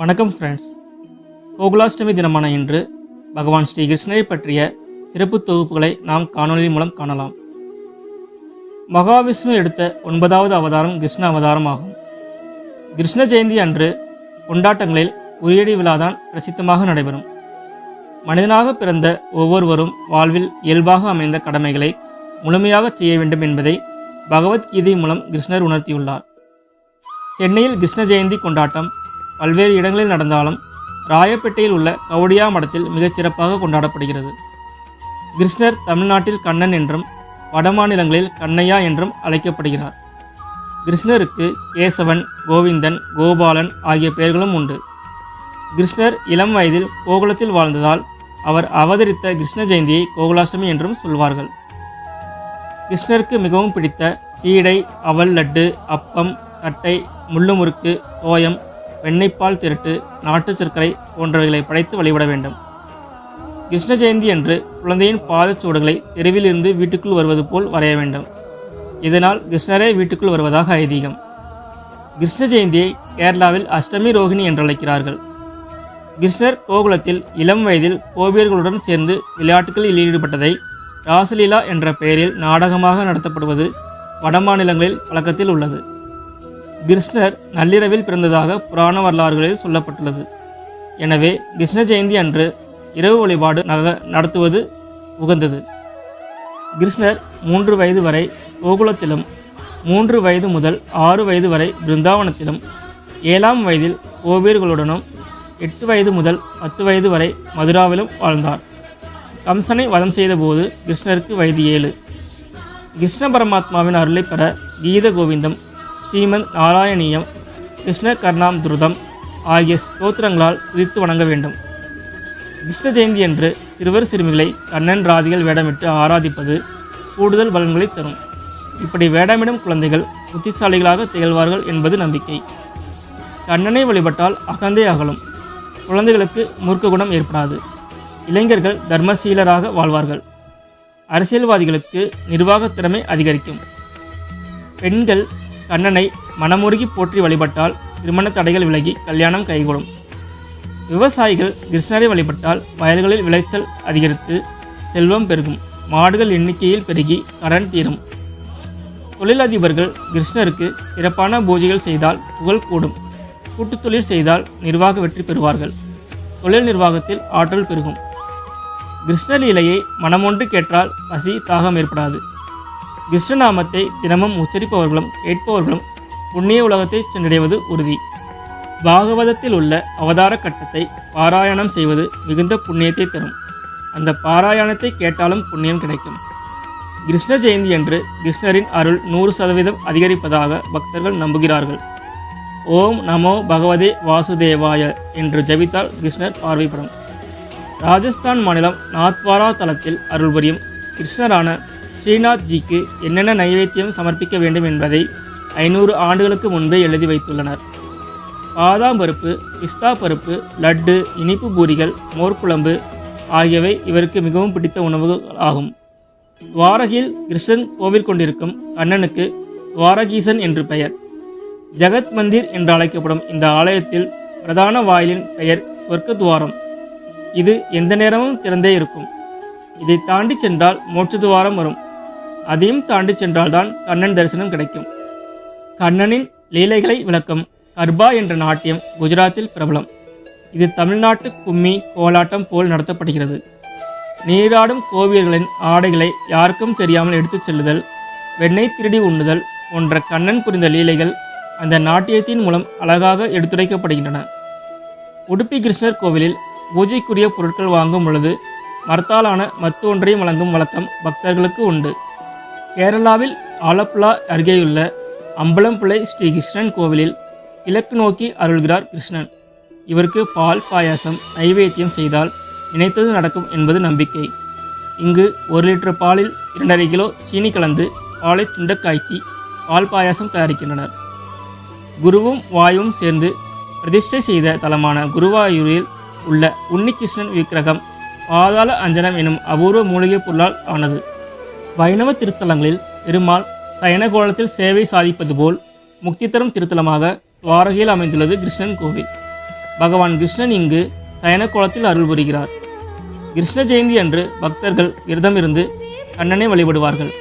வணக்கம் ஃப்ரெண்ட்ஸ் கோகுலாஷ்டமி தினமான இன்று பகவான் ஸ்ரீகிருஷ்ணரை பற்றிய சிறப்பு தொகுப்புகளை நாம் காணொளி மூலம் காணலாம். மகாவிஷ்ணு எடுத்த ஒன்பதாவது அவதாரம் கிருஷ்ண அவதாரம் ஆகும். கிருஷ்ண ஜெயந்தி அன்று கொண்டாட்டங்களில் உரியடி விழாதான் பிரசித்தமாக நடைபெறும். மனிதனாக பிறந்த ஒவ்வொருவரும் வாழ்வில் இயல்பாக அமைந்த கடமைகளை முழுமையாக செய்ய வேண்டும் என்பதை பகவத்கீதை மூலம் கிருஷ்ணர் உணர்த்தியுள்ளார். சென்னையில் கிருஷ்ண ஜெயந்தி கொண்டாட்டம் பல்வேறு இடங்களில் நடந்தாலும் ராயப்பேட்டையில் உள்ள கவுடியா மடத்தில் மிகச் சிறப்பாக கொண்டாடப்படுகிறது. கிருஷ்ணர் தமிழ்நாட்டில் கண்ணன் என்றும் வடமாநிலங்களில் கண்ணையா என்றும் அழைக்கப்படுகிறார். கிருஷ்ணருக்கு கேசவன் கோவிந்தன் கோபாலன் ஆகிய பெயர்களும் உண்டு. கிருஷ்ணர் இளம் வயதில் கோகுலத்தில் வாழ்ந்ததால் அவர் அவதரித்த கிருஷ்ண ஜெயந்தியை கோகுலாஷ்டமி என்றும் சொல்வார்கள். கிருஷ்ணருக்கு மிகவும் பிடித்த சீடை அவல் லட்டு அப்பம் தட்டை முள்ளுமுறுக்கு தோயம் வெண்ணெய்ப்பால் திருட்டு நாட்டு சர்க்கரை போன்றவைகளை படைத்து வழிபட வேண்டும். கிருஷ்ண ஜெயந்தி அன்று குழந்தையின் பாதச்சூடுகளை தெருவிலிருந்து வீட்டுக்குள் வருவது போல் வரைய வேண்டும். இதனால் கிருஷ்ணரே வீட்டுக்குள் வருவதாக ஐதீகம். கிருஷ்ண ஜெயந்தியை கேரளாவில் அஷ்டமி ரோகிணி என்றழைக்கிறார்கள் கிருஷ்ணர் கோகுலத்தில் இளம் வயதில் கோபியர்களுடன் சேர்ந்து விளையாட்டுகளில் ஈடுபட்டதை ராசலீலா என்ற பெயரில் நாடகமாக நடத்தப்படுவது வடமாநிலங்களில் வழக்கத்தில் உள்ளது. கிருஷ்ணர் நள்ளிரவில் பிறந்ததாக புராண வரலாறுகளில் சொல்லப்பட்டுள்ளது. எனவே கிருஷ்ண ஜெயந்தி அன்று இரவு வழிபாடு நக நடத்துவது உகந்தது. கிருஷ்ணர் மூன்று வயது வரை கோகுலத்திலும் மூன்று வயது முதல் ஆறு வயது வரை பிருந்தாவனத்திலும் ஏழாம் வயதில் கோவியர்களுடனும் எட்டு வயது முதல் பத்து வயது வரை மதுராவிலும் வாழ்ந்தார். கம்சனை வதம் செய்தபோது கிருஷ்ணருக்கு வயது ஏழு. கிருஷ்ண பரமாத்மாவின் அருளை பெற கீத கோவிந்தம் ஸ்ரீமந்த் நாராயணியம் கிருஷ்ண கர்ணாம் துருதம் ஆகிய ஸ்தோத்திரங்களால் துதித்து வணங்க வேண்டும். கிருஷ்ண ஜெயந்தி என்று சிறுவர் சிறுமிகளை கண்ணன் ராதிகள் வேடமிட்டு ஆராதிப்பது கூடுதல் பலன்களை தரும். இப்படி வேடமிடும் குழந்தைகள் புத்திசாலிகளாக திகழ்வார்கள் என்பது நம்பிக்கை. கண்ணனை வழிபட்டால் அகந்தே அகலும். குழந்தைகளுக்கு மூர்க்க குணம் ஏற்படாது. இளைஞர்கள் தர்மசீலராக வாழ்வார்கள். அரசியல்வாதிகளுக்கு நிர்வாகத் திறமை அதிகரிக்கும். பெண்கள் கண்ணனை மனமுருகி போற்றி வழிபட்டால் திருமண தடைகள் விலகி கல்யாணம் கைகூடும். விவசாயிகள் கிருஷ்ணரை வழிபட்டால் வயல்களில் விளைச்சல் அதிகரித்து செல்வம் பெருகும். மாடுகள் எண்ணிக்கையில் பெருகி கடன் தீரும். தொழிலதிபர்கள் கிருஷ்ணருக்கு சிறப்பான பூஜைகள் செய்தால் புகழ் கூடும். கூட்டுத் தொழில் செய்தால் நிர்வாக வெற்றி பெறுவார்கள். தொழில் நிர்வாகத்தில் ஆற்றல் பெருகும். கிருஷ்ணலீலையை மனமொன்று கேட்டால் பசி தாகம் ஏற்படாது. கிருஷ்ணநாமத்தை தினமும் உச்சரிப்பவர்களும் கேட்பவர்களும் புண்ணிய உலகத்தை சென்றடைவது உறுதி. பாகவதத்தில் உள்ள அவதார கட்டத்தை பாராயணம் செய்வது மிகுந்த புண்ணியத்தை தரும். அந்த பாராயணத்தை கேட்டாலும் புண்ணியம் கிடைக்கும். கிருஷ்ண ஜெயந்தி அன்று கிருஷ்ணரின் அருள் நூறு சதவீதம் அதிகரிப்பதாக பக்தர்கள் நம்புகிறார்கள். ஓம் நமோ பகவதே வாசுதேவாய என்று ஜபித்தால் கிருஷ்ணர் பார்வைப்படும். ராஜஸ்தான் மாநிலம் நாத்வாரா தளத்தில் அருள் புரியும் கிருஷ்ணரான ஸ்ரீநாத் ஜிக்கு என்னென்ன நைவேத்தியம் சமர்ப்பிக்க வேண்டும் என்பதை ஐநூறு ஆண்டுகளுக்கு முன்பே எழுதி வைத்துள்ளனர். பாதாம் பருப்பு பிஸ்தா பருப்பு லட்டு இனிப்பு பூரிகள் மோர்க்குழம்பு ஆகியவை இவருக்கு மிகவும் பிடித்த உணவுகள் ஆகும். துவாரகில் கிருஷ்ணன் கோவில் கொண்டிருக்கும் கண்ணனுக்கு துவாரகீசன் என்று பெயர். ஜெகத் மந்திர் என்று அழைக்கப்படும் இந்த ஆலயத்தில் பிரதான வாயிலின் பெயர் சொர்க்க துவாரம் இது எந்த நேரமும் திறந்தே இருக்கும். இதை தாண்டி சென்றால் மோட்ச துவாரம் வரும். அதையும் தாண்டி சென்றால்தான் கண்ணன் தரிசனம் கிடைக்கும். கண்ணனின் லீலைகளை விளக்கும் கர்பா என்ற நாட்டியம் குஜராத்தில் பிரபலம். இது தமிழ்நாட்டு கும்மி கோலாட்டம் போல் நடத்தப்படுகிறது. நீராடும் கோவியர்களின் ஆடைகளை யாருக்கும் தெரியாமல் எடுத்துச் செல்லுதல் வெண்ணெய் திருடி உண்ணுதல் போன்ற கண்ணன் புரிந்த லீலைகள் அந்த நாட்டியத்தின் மூலம் அழகாக எடுத்துரைக்கப்படுகின்றன. உடுப்பி கிருஷ்ணர் கோவிலில் பூஜைக்குரிய பொருட்கள் வாங்கும் பொழுது மரத்தாலான மத்து ஒன்றையும் வழங்கும் வழக்கம் பக்தர்களுக்கு உண்டு. கேரளாவில் ஆலப்புழா அருகேயுள்ள அம்பலம்பிள்ளை ஸ்ரீ கிருஷ்ணன் கோவிலில் கிழக்கு நோக்கி அருள்கிறார் கிருஷ்ணன். இவருக்கு பால் பாயாசம் நைவேத்தியம் செய்தால் நினைத்தது நடக்கும் என்பது நம்பிக்கை. இங்கு ஒரு லிட்டர் பாலில் இரண்டரை கிலோ சீனி கலந்து பாலை துண்டக் காய்ச்சி பால் பாயாசம் தயாரிக்கின்றனர். குருவும் வாயுவும் சேர்ந்து பிரதிஷ்டை செய்த தலமான குருவாயூரில் உள்ள உன்னிகிருஷ்ணன் விக்கிரகம் பாதாள அஞ்சனம் எனும் அபூர்வ மூலிகைப் பொருளால் ஆனது. வைணவ திருத்தலங்களில் பெருமாள் சயனகோலத்தில் சேவை சாதிப்பது போல் முக்தி தரும் திருத்தலமாக துவாரகையில் அமைந்துள்ளது கிருஷ்ணன் கோவில். பகவான் கிருஷ்ணன் இங்கு சயன கோலத்தில் அருள் புரிகிறார். கிருஷ்ண ஜெயந்தி அன்று பக்தர்கள் விரதமிருந்து கண்ணனை வழிபடுவார்கள்.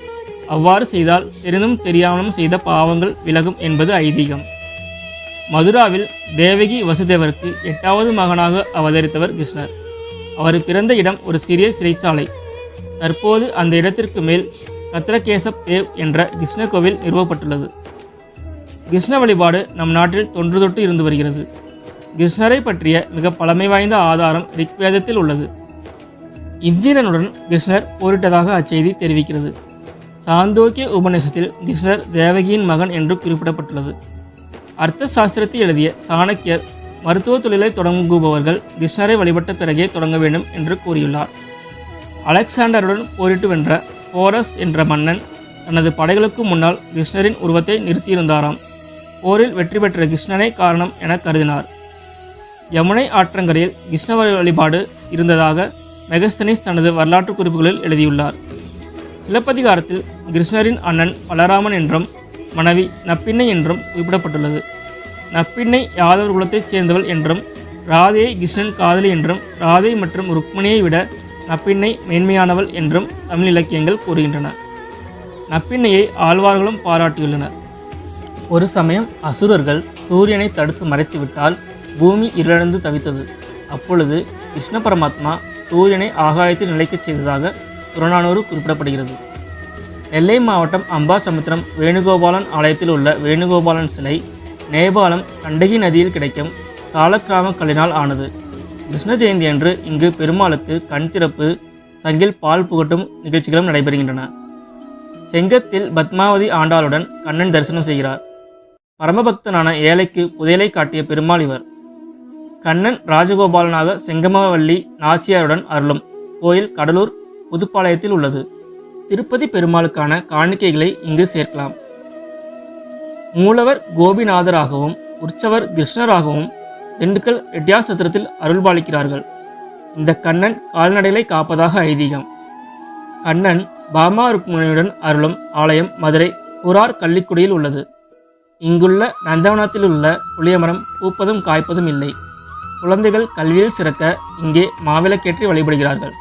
அவ்வாறு செய்தால் தெரிந்தும் தெரியாமலும் செய்த பாவங்கள் விலகும் என்பது ஐதீகம். மதுராவில் தேவகி வசுதேவருக்கு எட்டாவது மகனாக அவதரித்தவர் கிருஷ்ணர். அவர் பிறந்த இடம் ஒரு சிறிய சிறைச்சாலை. தற்போது அந்த இடத்திற்கு மேல் கத்ரகேசப் தேவ் என்ற கிருஷ்ண கோவில் நிறுவப்பட்டுள்ளது. கிருஷ்ண வழிபாடு நம் நாட்டில் தொன்று தொட்டு இருந்து வருகிறது. கிருஷ்ணரை பற்றிய மிக பழமை வாய்ந்த ஆதாரம் ரிக்வேதத்தில் உள்ளது. இந்திரனுடன் கிருஷ்ணர் போரிட்டதாக அச்செய்தி தெரிவிக்கிறது. சாந்தோக்கிய உபநிஷத்தில் கிருஷ்ணர் தேவகியின் மகன் என்று குறிப்பிடப்பட்டுள்ளது. அர்த்த சாஸ்திரத்தை எழுதிய சாணக்கியர் மருத்துவ தொழிலை தொடங்குபவர்கள் கிருஷ்ணரை வழிபட்ட பிறகே தொடங்க வேண்டும் என்று கூறியுள்ளார். அலெக்சாண்டருடன் போரிட்டு வென்ற போரஸ் என்ற மன்னன் தனது படைகளுக்கு முன்னால் கிருஷ்ணரின் உருவத்தை நிறுத்தியிருந்தாராம். போரில் வெற்றி பெற்ற கிருஷ்ணனே காரணம் என கருதினார். யமுனை ஆற்றங்கரையில் கிருஷ்ண வழிபாடு இருந்ததாக மெகஸ்தனிஸ் தனது வரலாற்று குறிப்புகளில் எழுதியுள்ளார். சிலப்பதிகாரத்தில் கிருஷ்ணரின் அண்ணன் பலராமன் என்றும் மனைவி நப்பிண்ணை என்றும் குறிப்பிடப்பட்டுள்ளது. நப்பிண்ணை யாதவர் குலத்தைச் சேர்ந்தவள் என்றும் ராதையை கிருஷ்ணன் காதலி என்றும் ராதை மற்றும் ருக்மிணியை விட நப்பிண்ணை மேன்மையானவள் என்றும் தமிழ் இலக்கியங்கள் கூறுகின்றன. நப்பிண்ணையை ஆழ்வார்களும் பாராட்டியுள்ளனர். ஒரு சமயம் அசுரர்கள் சூரியனை தடுத்து மறைத்துவிட்டால் பூமி இருளடைந்து தவித்தது. அப்பொழுது கிருஷ்ண பரமாத்மா சூரியனை ஆகாயத்தில் நிலைக்கச் செய்ததாக புறநானூறு குறிப்பிடப்படுகிறது. நெல்லை மாவட்டம் அம்பாசமுத்திரம் வேணுகோபாலன் ஆலயத்தில் உள்ள வேணுகோபாலன் சிலை நேபாளம் கண்டகி நதியில் கிடைக்கும் சாலக்கிராம கல்லினால் ஆனது. கிருஷ்ண ஜெயந்தி அன்று இங்கு பெருமாளுக்கு கண் திறப்பு சங்கில் பால் புகட்டும் நிகழ்ச்சிகளும் நடைபெறுகின்றன. செங்கத்தில் பத்மாவதி ஆண்டாளுடன் கண்ணன் தரிசனம் செய்கிறார். பரமபக்தனான ஏழைக்கு புதையலை காட்டிய பெருமாள் இவர். கண்ணன் ராஜகோபாலனாக செங்கமவல்லி நாச்சியாருடன் அருளும் கோயில் கடலூர் புதுப்பாளையத்தில் உள்ளது. திருப்பதி பெருமாளுக்கான காணிக்கைகளை இங்கு சேர்க்கலாம். மூலவர் கோபிநாதராகவும் உற்சவர் கிருஷ்ணராகவும் திண்டுக்கல் ரெட்டியார் சத்திரத்தில் அருள்பாலிக்கிறார்கள். இந்த கண்ணன் கால்நடைகளை காப்பதாக ஐதீகம். கண்ணன் பாமா ருக்மணியுடன் அருளும் ஆலயம் மதுரை புரார் கள்ளிக்குடியில் உள்ளது. இங்குள்ள நந்தவனத்தில் உள்ள புளியமரம் பூப்பதும் காய்ப்பதும் இல்லை. குழந்தைகள் கல்வியில் சிறக்க இங்கே மாவிளக்கேற்றி வழிபடுகிறார்கள்.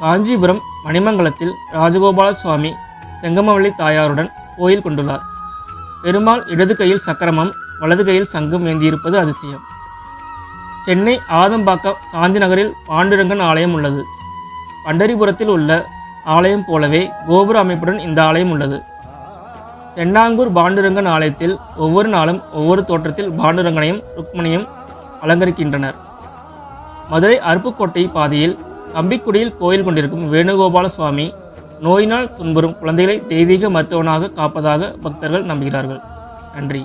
காஞ்சிபுரம் மணிமங்கலத்தில் ராஜகோபால சுவாமி செங்கமவள்ளி தாயாருடன் கோயில் கொண்டுள்ளார். பெருமாள் இடது கையில் சக்கரமும் வலது கையில் சங்கம் ஏந்தியிருப்பது அதிசயம். சென்னை ஆதம்பாக்கம் சாந்தி நகரில் பாண்டுரங்கன் ஆலயம் உள்ளது. பண்டரிபுரத்தில் உள்ள ஆலயம் போலவே கோபுர அமைப்புடன் இந்த ஆலயம் உள்ளது. தென்னாங்கூர் பாண்டுரங்கன் ஆலயத்தில் ஒவ்வொரு நாளும் ஒவ்வொரு தோற்றத்தில் பாண்டுரங்கனையும் ருக்மணியும் அலங்கரிக்கின்றனர். மதுரை அருப்புக்கோட்டை பாதையில் கம்பிக்குடியில் கோயில் கொண்டிருக்கும் வேணுகோபால சுவாமி நோயினால் துன்புறும் குழந்தைகளை தெய்வீக மருத்துவனாக காப்பதாக பக்தர்கள் நம்புகிறார்கள். நன்றி.